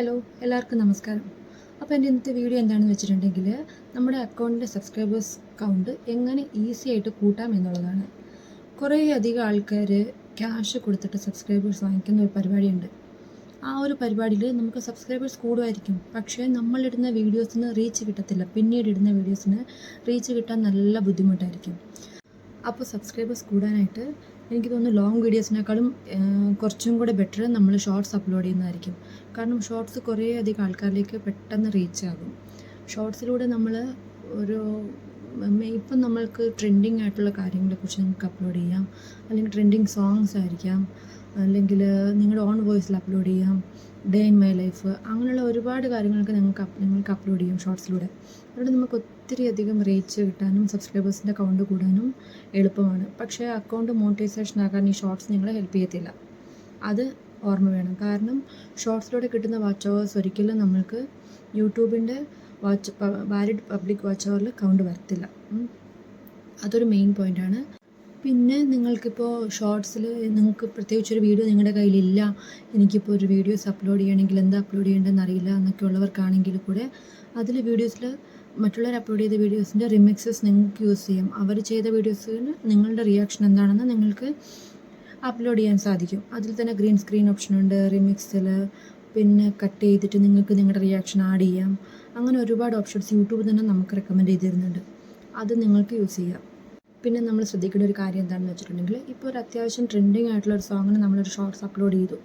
Hello എല്ലാവർക്കും നമസ്കാരം. അപ്പോൾ എന്റെ ഇന്നത്തെ വീഡിയോ എന്താണെന്ന് വെച്ചിട്ടുണ്ടെങ്കിൽ നമ്മുടെ അക്കൗണ്ടിന്റെ സബ്സ്ക്രൈബേഴ്സ് കൗണ്ട് എങ്ങനെ ഈസി ആയിട്ട് കൂട്ടാം എന്നുള്ളതാണ്. കുറേ അധികം ആൾക്കാർ ക്യാഷ് കൊടുത്തിട്ട് സബ്സ്ക്രൈബേഴ്സ് വാങ്ങിക്കുന്ന ഒരു പരിപാടിയുണ്ട്. ആ ഒരു പരിപാടിയിൽ നമുക്ക് സബ്സ്ക്രൈബേഴ്സ് കൂടുമായിരിക്കും. പക്ഷേ നമ്മളിടുന്ന വീഡിയോസിന് റീച്ച് കിട്ടത്തില്ല. പിന്നീട് ഇടുന്ന വീഡിയോസിന് റീച്ച് കിട്ടാൻ നല്ല ബുദ്ധിമുട്ടായിരിക്കും. അപ്പോൾ സബ്സ്ക്രൈബേഴ്സ് കൂടാനായിട്ട് എനിക്ക് തോന്നുന്നു ലോങ് വീഡിയോസിനേക്കാളും കുറച്ചും കൂടെ ബെറ്റർ നമ്മൾ ഷോർട്സ് അപ്ലോഡ് ചെയ്യുന്നതായിരിക്കും. കാരണം ഷോർട്സ് കുറേ അധികം ആൾക്കാരിലേക്ക് പെട്ടെന്ന് റീച്ച് ആകും. ഷോർട്സിലൂടെ നമ്മൾ ഒരു ഇപ്പം നമ്മൾക്ക് ട്രെൻഡിങ് ആയിട്ടുള്ള കാര്യങ്ങളെക്കുറിച്ച് നിങ്ങൾക്ക് അപ്ലോഡ് ചെയ്യാം. അല്ലെങ്കിൽ ട്രെൻഡിങ് സോങ്സ് ആയിരിക്കാം. അല്ലെങ്കിൽ നിങ്ങളുടെ ഓൺ വോയിസിൽ അപ്ലോഡ് ചെയ്യാം. ഡേ ഇൻ മൈ ലൈഫ് അങ്ങനെയുള്ള ഒരുപാട് കാര്യങ്ങൾക്ക് നിങ്ങൾക്ക് നിങ്ങൾക്ക് അപ്ലോഡ് ചെയ്യാം ഷോർട്സിലൂടെ അതുകൊണ്ട് നമുക്ക് ഒത്തിരി അധികം റീച്ച് കിട്ടാനും സബ്സ്ക്രൈബേഴ്സിന്റെ അക്കൗണ്ട് കൂടാനും എളുപ്പമാണ്. പക്ഷേ അക്കൗണ്ട് മോണിറ്റൈസേഷൻ ആകാൻ ഈ ഷോർട്സ് നിങ്ങളെ ഹെൽപ്പ് ചെയ്യത്തില്ല. അത് ഓർമ്മ വേണം. കാരണം ഷോർട്സിലൂടെ കിട്ടുന്ന വാച്ച് അവേഴ്സ് ഒരിക്കലും നമ്മൾക്ക് യൂട്യൂബിന്റെ വാച്ച് വാലിഡ് പബ്ലിക് വാച്ച് അവറിൽ കൗണ്ട് വരത്തില്ല. അതൊരു മെയിൻ പോയിന്റാണ് പിന്നെ നിങ്ങൾക്കിപ്പോൾ ഷോർട്സിൽ നിങ്ങൾക്ക് പ്രത്യേകിച്ച് ഒരു വീഡിയോ നിങ്ങളുടെ കയ്യിലില്ല. എനിക്കിപ്പോൾ ഒരു വീഡിയോസ് അപ്ലോഡ് ചെയ്യണമെങ്കിൽ എന്താ അപ്ലോഡ് ചെയ്യേണ്ടതെന്ന് അറിയില്ല എന്നൊക്കെ ഉള്ളവർക്കാണെങ്കിൽ കൂടെ അതിൽ വീഡിയോസിൽ മറ്റുള്ളവർ അപ്ലോഡ് ചെയ്ത വീഡിയോസിന്റെ റിമിക്സസ് നിങ്ങൾക്ക് യൂസ് ചെയ്യാം. അവർ ചെയ്ത വീഡിയോസിന് നിങ്ങളുടെ റിയാക്ഷൻ എന്താണെന്ന് നിങ്ങൾക്ക് അപ്ലോഡ് ചെയ്യാൻ സാധിക്കും. അതിൽ തന്നെ ഗ്രീൻ സ്ക്രീൻ ഓപ്ഷൻ ഉണ്ട് റിമിക്സിൽ പിന്നെ കട്ട് ചെയ്തിട്ട് നിങ്ങൾക്ക് നിങ്ങളുടെ റിയാക്ഷൻ ആഡ് ചെയ്യാം. അങ്ങനെ ഒരുപാട് ഓപ്ഷൻസ് യൂട്യൂബ് തന്നെ നമുക്ക് റെക്കമെൻഡ് ചെയ്ത് തരുന്നുണ്ട് അത് നിങ്ങൾക്ക് യൂസ് ചെയ്യാം. പിന്നെ നമ്മൾ ശ്രദ്ധിക്കേണ്ട ഒരു കാര്യം എന്താണെന്ന് വെച്ചിട്ടുണ്ടെങ്കിൽ ഇപ്പോൾ ഒരു അത്യാവശ്യം ട്രെൻഡിങ് ആയിട്ടുള്ള ഒരു സോങ്ങിന് നമ്മളൊരു ഷോർട്സ് അപ്ലോഡ് ചെയ്തു.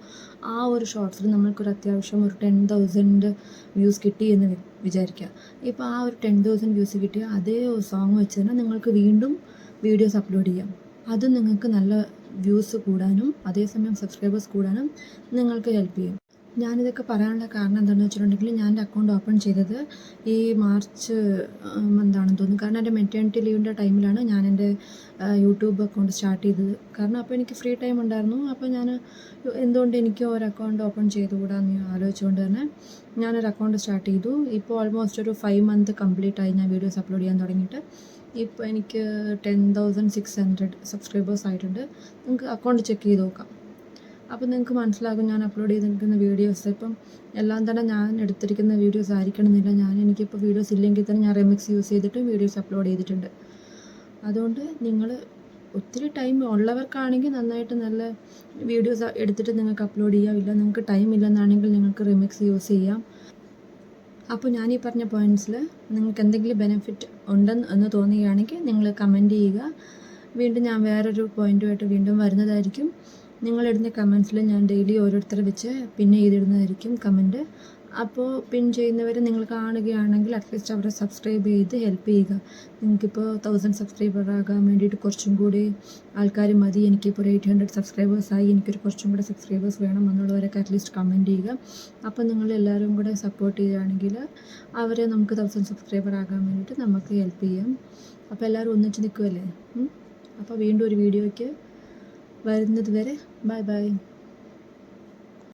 ആ ഒരു ഷോർട്സിൽ നമ്മൾക്കൊരു അത്യാവശ്യം ഒരു ടെൻ തൗസൻഡ് വ്യൂസ് കിട്ടി എന്ന് വിചാരിക്കുക ഇപ്പോൾ ആ ഒരു ടെൻ തൗസൻഡ് വ്യൂസ് കിട്ടിയ അതേ സോങ് വെച്ച് തന്നെ നിങ്ങൾക്ക് വീണ്ടും വീഡിയോസ് അപ്ലോഡ് ചെയ്യാം. അത് നിങ്ങൾക്ക് നല്ല വ്യൂസ് കൂടാനും അതേസമയം സബ്സ്ക്രൈബേഴ്സ് കൂടാനും നിങ്ങൾക്ക് ഹെൽപ്പ് ചെയ്യും. ഞാനിതൊക്കെ പറയാനുള്ള കാരണം എന്താണെന്ന് വെച്ചിട്ടുണ്ടെങ്കിൽ ഞാൻ എന്റെ അക്കൗണ്ട് ഓപ്പൺ ചെയ്തത് ഈ മാർച്ച് മന്താണെന്ന് തോന്നുന്നു. കാരണം എന്റെ മെറ്റേണിറ്റി ലീവിന്റെ ടൈമിലാണ് ഞാൻ എന്റെ യൂട്യൂബ് അക്കൗണ്ട് സ്റ്റാർട്ട് ചെയ്തത്. കാരണം അപ്പോൾ എനിക്ക് ഫ്രീ ടൈം ഉണ്ടായിരുന്നു. അപ്പോൾ ഞാൻ എന്തുകൊണ്ട് എനിക്ക് ഒരു അക്കൗണ്ട് ഓപ്പൺ ചെയ്തുകൂടാന്ന് ആലോചിച്ചുകൊണ്ട് തന്നെ ഞാനൊരു അക്കൗണ്ട് സ്റ്റാർട്ട് ചെയ്തു. ഇപ്പോൾ ഓൾമോസ്റ്റ് ഒരു ഫൈവ് മന്ത് കംപ്ലീറ്റ് ആയി ഞാൻ വീഡിയോസ് അപ്ലോഡ് ചെയ്യാൻ തുടങ്ങിയിട്ട്. ഇപ്പോൾ എനിക്ക് ten thousand six hundred subscribers ആയിട്ടുണ്ട്. നിങ്ങൾക്ക് അക്കൗണ്ട് ചെക്ക് ചെയ്ത് നോക്കാം. അപ്പോൾ നിങ്ങൾക്ക് മനസ്സിലാകും ഞാൻ അപ്ലോഡ് ചെയ്തിരിക്കുന്ന വീഡിയോസ് ഇപ്പം എല്ലാം തന്നെ ഞാൻ എടുത്തിരിക്കുന്ന വീഡിയോസ് ആയിരിക്കണമെന്നില്ല. ഞാൻ എനിക്കിപ്പോൾ വീഡിയോസ് ഇല്ലെങ്കിൽ തന്നെ ഞാൻ റെമിക്സ് യൂസ് ചെയ്തിട്ട് വീഡിയോസ് അപ്ലോഡ് ചെയ്തിട്ടുണ്ട്. അതുകൊണ്ട് നിങ്ങൾ ഒത്തിരി ടൈം ഉള്ളവർക്കാണെങ്കിൽ നന്നായിട്ട് നല്ല വീഡിയോസ് എടുത്തിട്ട് നിങ്ങൾക്ക് അപ്ലോഡ് ചെയ്യാം ഇല്ല നിങ്ങൾക്ക് ടൈം ഇല്ലെന്നാണെങ്കിൽ നിങ്ങൾക്ക് റിമിക്സ് യൂസ് ചെയ്യാം. അപ്പോൾ ഞാൻ ഈ പറഞ്ഞ പോയിന്റ്സിൽ നിങ്ങൾക്ക് എന്തെങ്കിലും ബെനിഫിറ്റ് ഉണ്ടെന്ന് എന്ന് തോന്നുകയാണെങ്കിൽ നിങ്ങൾ കമന്റ് ചെയ്യുക. വീണ്ടും ഞാൻ വേറൊരു പോയിന്റുമായിട്ട് വീണ്ടും വരുന്നതായിരിക്കും. നിങ്ങളിടുന്ന കമൻസിൽ ഞാൻ ഡെയിലി ഓരോരുത്തരെ വെച്ച് പിൻ ചെയ്തിടുന്നതായിരിക്കും കമന്റ്. അപ്പോൾ പിൻ ചെയ്യുന്നവരെ നിങ്ങൾ കാണുകയാണെങ്കിൽ അറ്റ്ലീസ്റ്റ് അവരെ സബ്സ്ക്രൈബ് ചെയ്ത് ഹെൽപ്പ് ചെയ്യുക. നിങ്ങൾക്കിപ്പോൾ തൗസൻഡ് സബ്സ്ക്രൈബർ ആകാൻ വേണ്ടിയിട്ട് കുറച്ചും കൂടി ആൾക്കാർ മതി. എനിക്കിപ്പോൾ ഒരു എയ്റ്റ് ഹൺഡ്രഡ് സബ്സ്ക്രൈബേഴ്സായി എനിക്കൊരു കുറച്ചും കൂടെ സബ്സ്ക്രൈബേഴ്സ് വേണം എന്നുള്ളവരൊക്കെ അറ്റ്ലീസ്റ്റ് കമന്റ് ചെയ്യുക. അപ്പോൾ നിങ്ങൾ എല്ലാവരും കൂടെ സപ്പോർട്ട് ചെയ്യുകയാണെങ്കിൽ അവരെ നമുക്ക് തൗസൻഡ് സബ്സ്ക്രൈബർ ആകാൻ വേണ്ടിയിട്ട് നമുക്ക് ഹെൽപ്പ് ചെയ്യാം. അപ്പോൾ എല്ലാവരും ഒന്നിച്ച് നിൽക്കുമല്ലേ അപ്പോൾ വീണ്ടും ഒരു വീഡിയോയ്ക്ക് വരുന്നത് വരെ ബൈ ബൈ.